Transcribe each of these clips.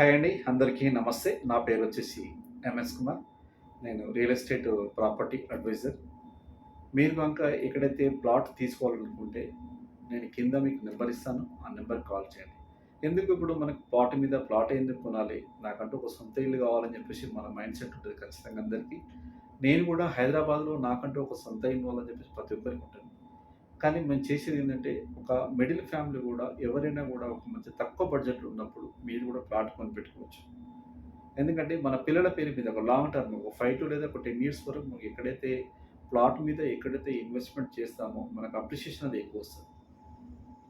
Hi అండి అందరికీ నమస్తే. నా పేరు వచ్చేసి ఎంఎస్ కుమార్. నేను రియల్ ఎస్టేట్ ప్రాపర్టీ అడ్వైజర్. మీరు కనుక ఎక్కడైతే ప్లాట్ తీసుకోవాలనుకుంటే నేను కింద మీకు నెంబర్ ఇస్తాను ఆ నెంబర్కి కాల్ చేయండి. ఎందుకు ఇప్పుడు మనకు ప్లాట్ మీద ప్లాట్ ఎందుకు కొనాలి? నాకంటూ ఒక సొంత ఇల్లు కావాలని చెప్పేసి మన మైండ్ సెట్ ఉంటుంది ఖచ్చితంగా అందరికీ. నేను కూడా హైదరాబాద్లో నాకంటూ ఒక సొంత ఇల్లు కావాలని చెప్పేసి ప్రతి ఒక్కరికి ఉంటుంది. కానీ మేము చేసేది ఏంటంటే ఒక మిడిల్ ఫ్యామిలీ కూడా ఎవరైనా కూడా ఒక మంచి తక్కువ బడ్జెట్లో ఉన్నప్పుడు మీరు కూడా ప్లాట్ కొని పెట్టుకోవచ్చు. ఎందుకంటే మన పిల్లల పేరు మీద ఒక లాంగ్ టర్మ్ ఒక ఫైవ్ టు లేదా ఒక టెన్ ఇయర్స్ వరకు మనం ఎక్కడైతే ప్లాట్ మీద ఎక్కడైతే ఇన్వెస్ట్మెంట్ చేస్తామో మనకు అప్రిషియేషన్ అది ఎక్కువ వస్తుంది.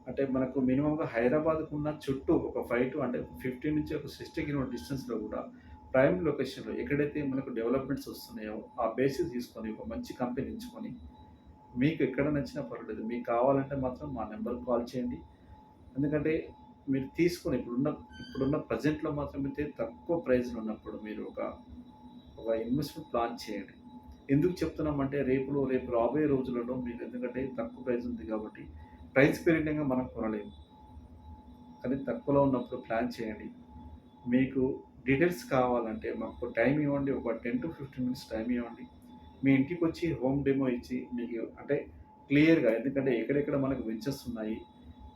అంటే మనకు మినిమంగా హైదరాబాద్కు ఉన్న చుట్టూ ఒక ఫైవ్ టు అంటే ఫిఫ్టీ నుంచి ఒక సిక్స్టీ కిలోమీటర్ డిస్టెన్స్లో కూడా ప్రైమ్ లొకేషన్లో ఎక్కడైతే మనకు డెవలప్మెంట్స్ వస్తున్నాయో ఆ బేసిస్ తీసుకొని ఒక మంచి కంపెనీ ఎంచుకొని మీకు ఎక్కడ నచ్చినా పర్వాలేదు. మీకు కావాలంటే మాత్రం మా నెంబర్కి కాల్ చేయండి. ఎందుకంటే మీరు తీసుకొని ఇప్పుడున్న ఇప్పుడున్న ప్రజెంట్లో మాత్రం అయితే తక్కువ ప్రైజ్లు ఉన్నప్పుడు మీరు ఒక ఒక ఇన్వెస్ట్మెంట్ ప్లాన్ చేయండి. ఎందుకు చెప్తున్నామంటే రేపులో రేపు రాబోయే రోజులలో మీకు ఎందుకంటే తక్కువ ప్రైస్ ఉంది కాబట్టి ప్రైస్ పెరిగినాక మనం కొనలేము. కానీ తక్కువలో ఉన్నప్పుడు ప్లాన్ చేయండి. మీకు డీటెయిల్స్ కావాలంటే మాకు టైం ఇవ్వండి. ఒక ten to fifteen minutes time ఇవ్వండి. మీ ఇంటికి వచ్చి హోమ్ డెమో ఇచ్చి మీకు అంటే క్లియర్గా ఎందుకంటే ఎక్కడెక్కడ మనకు వెంచర్స్ ఉన్నాయి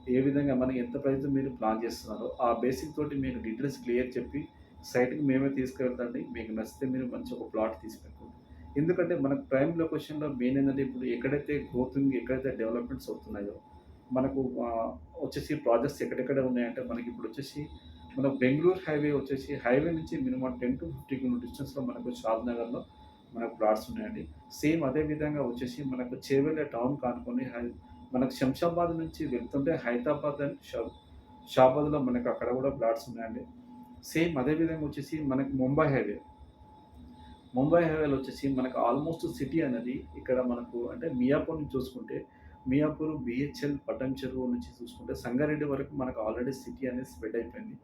ఏ విధంగా మనకి ఎంత ప్రైస్ మీరు ప్లాన్ చేస్తున్నారో ఆ బేసిక్ తోటి మీకు డీటెయిల్స్ క్లియర్ చెప్పి సైట్కి మేమే తీసుకెళ్తాండి మీకు నచ్చితే మీరు మంచి ఒక ప్లాట్ తీసుకెళ్ళండి ఎందుకంటే మనకు ప్రైమ్ లొకేషన్లో మెయిన్ ఏంటంటే ఇప్పుడు ఎక్కడైతే గ్రోతింగ్ ఎక్కడైతే డెవలప్మెంట్స్ అవుతున్నాయో మనకు వచ్చేసి ప్రాజెక్ట్స్ ఎక్కడెక్కడ ఉన్నాయంటే మనకి ఇప్పుడు వచ్చేసి మన బెంగళూరు హైవే వచ్చేసి హైవే నుంచి minimum ten to fifty kilometre డిస్టెన్స్లో మనకు షాద్ నగర్లో మనకు ప్లాట్స్ ఉన్నాయండి. సేమ్ అదే విధంగా వచ్చేసి మనకు చేవెళ్ళ టౌన్ కానుకొని హై మనకు శంషాబాద్ నుంచి వెళ్తుంటే హైదరాబాద్ అండ్ షా షాబాద్లో మనకు అక్కడ కూడా ప్లాట్స్ ఉన్నాయండి. సేమ్ అదే విధంగా వచ్చేసి మనకి ముంబై హైవే ముంబై హైవేలో వచ్చేసి మనకు ఆల్మోస్ట్ సిటీ అనేది ఇక్కడ మనకు అంటే మియాపూర్ నుంచి చూసుకుంటే మియాపూర్ బిహెచ్ఎల్ పట్టం చెరువు నుంచి చూసుకుంటే సంగారెడ్డి వరకు మనకు ఆల్రెడీ సిటీ అనేది స్ప్రెడ్ అయిపోయింది.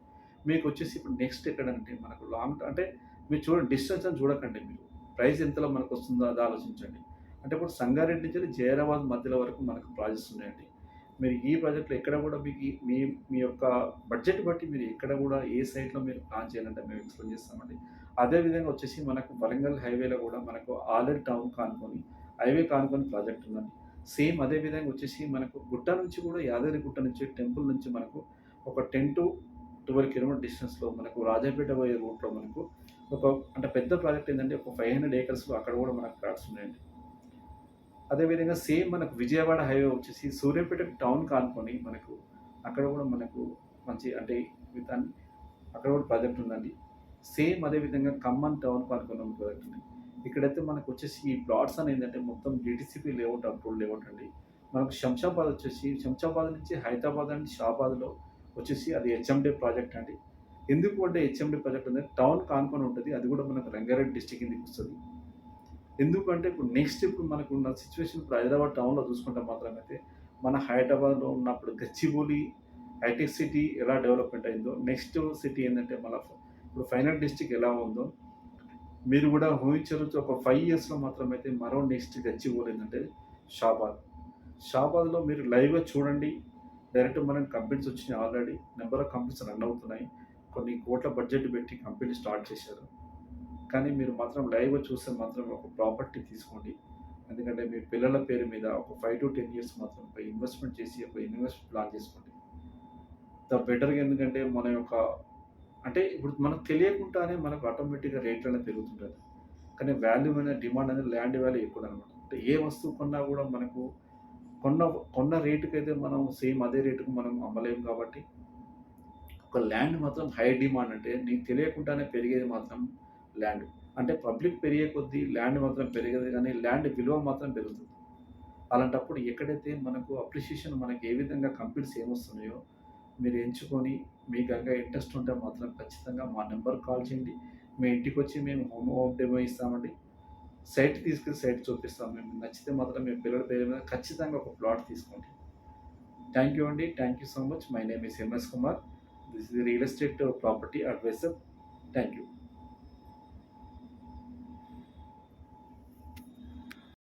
మీకు వచ్చేసి ఇప్పుడు నెక్స్ట్ ఎక్కడంటే మనకు లాంగ్ అంటే మీరు చూడండి డిస్టెన్స్ అని చూడకండి మీరు. ప్రైస్ ఎంతలో మనకు వస్తుందో అది ఆలోచించండి. అంటే ఇప్పుడు సంగారెడ్డి నుంచి జైరాబాద్ మధ్యలో వరకు మనకు ప్రాజెక్ట్స్ ఉన్నాయండి. మీరు ఈ ప్రాజెక్ట్లో ఎక్కడ కూడా మీకు మీ మీ యొక్క బడ్జెట్ బట్టి మీరు ఎక్కడ కూడా ఏ సైట్లో మీరు ప్లాన్ చేయాలంటే మేము ఎక్స్ప్లెయిన్ చేస్తామండి. అదే విధంగా వచ్చేసి మనకు వరంగల్ హైవేలో కూడా మనకు ఆల్రెడీ టౌన్ కానుకొని హైవే కానుకొని ప్రాజెక్ట్ ఉందండి. సేమ్ అదే విధంగా వచ్చేసి మనకు గుట్ట నుంచి కూడా యాదగిరి గుట్ట నుంచి టెంపుల్ నుంచి మనకు ఒక టెన్ టు ట్వెల్వ్ కిలోమీటర్ డిస్టెన్స్లో మనకు రాజాపేట పోయే రూట్లో మనకు ఒక అంటే పెద్ద ప్రాజెక్ట్ ఏంటంటే ఒక ఫైవ్ హండ్రెడ్ ఏకర్స్లో అక్కడ కూడా మనకు ప్లాట్స్ ఉన్నాయండి. అదేవిధంగా సేమ్ మనకు విజయవాడ హైవే వచ్చేసి సూర్యాపేట టౌన్ కానుకొని మనకు అక్కడ కూడా మనకు మంచి అంటే దాన్ని అక్కడ కూడా ప్రాజెక్ట్ ఉందండి. సేమ్ అదే విధంగా ఖమ్మం టౌన్ కానుకొని ప్రాజెక్ట్ ఉంది. ఇక్కడైతే మనకు వచ్చేసి ఈ ప్లాట్స్ అని ఏంటంటే మొత్తం డిటిసిపి లేఅవుట్ అప్రూవ్ లేఅవుట్ అండి. మనకు శంషాబాద్ వచ్చేసి శంషాబాద్ నుంచి హైదరాబాద్ అండ్ షాబాద్లో వచ్చేసి అది హెచ్ఎండే ప్రాజెక్ట్ అండి. ఎందుకు అంటే హెచ్ఎండి ప్రాజెక్ట్ అనేది టౌన్ కానుకొని ఉంటుంది అది కూడా మనకు రంగారెడ్డి డిస్టిక్ కిందకి వస్తుంది. ఎందుకంటే ఇప్పుడు నెక్స్ట్ ఇప్పుడు మనకు ఉన్న సిచ్యువేషన్ ఇప్పుడు హైదరాబాద్ టౌన్లో చూసుకుంటే మాత్రం అయితే మన హైదరాబాద్లో ఉన్నప్పుడు గచ్చిబౌలి హైటెక్ సిటీ ఎలా డెవలప్మెంట్ అయిందో నెక్స్ట్ సిటీ ఏంటంటే మన ఇప్పుడు ఫైనల్ డిస్టిక్ ఎలా ఉందో మీరు కూడా ఊహించరు ఒక ఫైవ్ ఇయర్స్లో మాత్రం అయితే మరో నెక్స్ట్ గచ్చిబౌలి ఏంటంటే షాబాద్. షాబాద్లో మీరు లైవ్గా చూడండి. డైరెక్ట్ మనకి కంపెనీస్ వచ్చినాయి already number of companies run అవుతున్నాయి. కొన్ని కోట్ల బడ్జెట్ పెట్టి కంపెనీ స్టార్ట్ చేశారు. కానీ మీరు మాత్రం లైవ్గా చూస్తే మాత్రం ఒక ప్రాపర్టీ తీసుకోండి. ఎందుకంటే మీ పిల్లల పేరు మీద ఒక ఫైవ్ టు టెన్ ఇయర్స్ మాత్రం ఒక ఇన్వెస్ట్మెంట్ చేసి ఒక ఇన్వెస్ట్ ప్లాన్ చేసుకోండి. ద బెటర్గా ఎందుకంటే మన యొక్క అంటే ఇప్పుడు మనకు తెలియకుండానే మనకు ఆటోమేటిక్గా రేట్లు అనేది పెరుగుతుంటుంది. కానీ వాల్యూ అనేది డిమాండ్ అనేది ల్యాండ్ వాల్యూ ఎక్కువ అనమాట. అంటే ఏ వస్తువు కొన్నా కూడా మనకు కొన్న కొన్న రేటుకైతే అయితే మనం సేమ్ అదే రేటుకు మనం అమ్మలేము కాబట్టి ఒక ల్యాండ్ మాత్రం హై డిమాండ్ అంటే నీకు తెలియకుండానే పెరిగేది మాత్రం ల్యాండ్. అంటే పబ్లిక్ పెరిగే కొద్దీ ల్యాండ్ మాత్రం పెరిగేది కానీ ల్యాండ్ విలువ మాత్రం పెరుగుతుంది. అలాంటప్పుడు ఎక్కడైతే మనకు అప్రిషియేషన్ మనకి ఏ విధంగా కంపెనీస్ ఏమొస్తున్నాయో మీరు ఎంచుకొని మీ కనుక ఇంట్రెస్ట్ ఉంటే మాత్రం ఖచ్చితంగా మా నెంబర్ కాల్ చేయండి. మీ ఇంటికి వచ్చి మేము హోమ్ హోమ్ డెమో ఇస్తామండి. సైట్ తీసుకెళ్ళి సైట్ చూపిస్తాం. మేము నచ్చితే మాత్రం మీ పిల్లల పేరు మీద ఖచ్చితంగా ఒక ప్లాట్ తీసుకోండి. థ్యాంక్ యూ అండి. Thank you so much. My name is MS Kumar This is a real estate uh, property advisor. Thank you.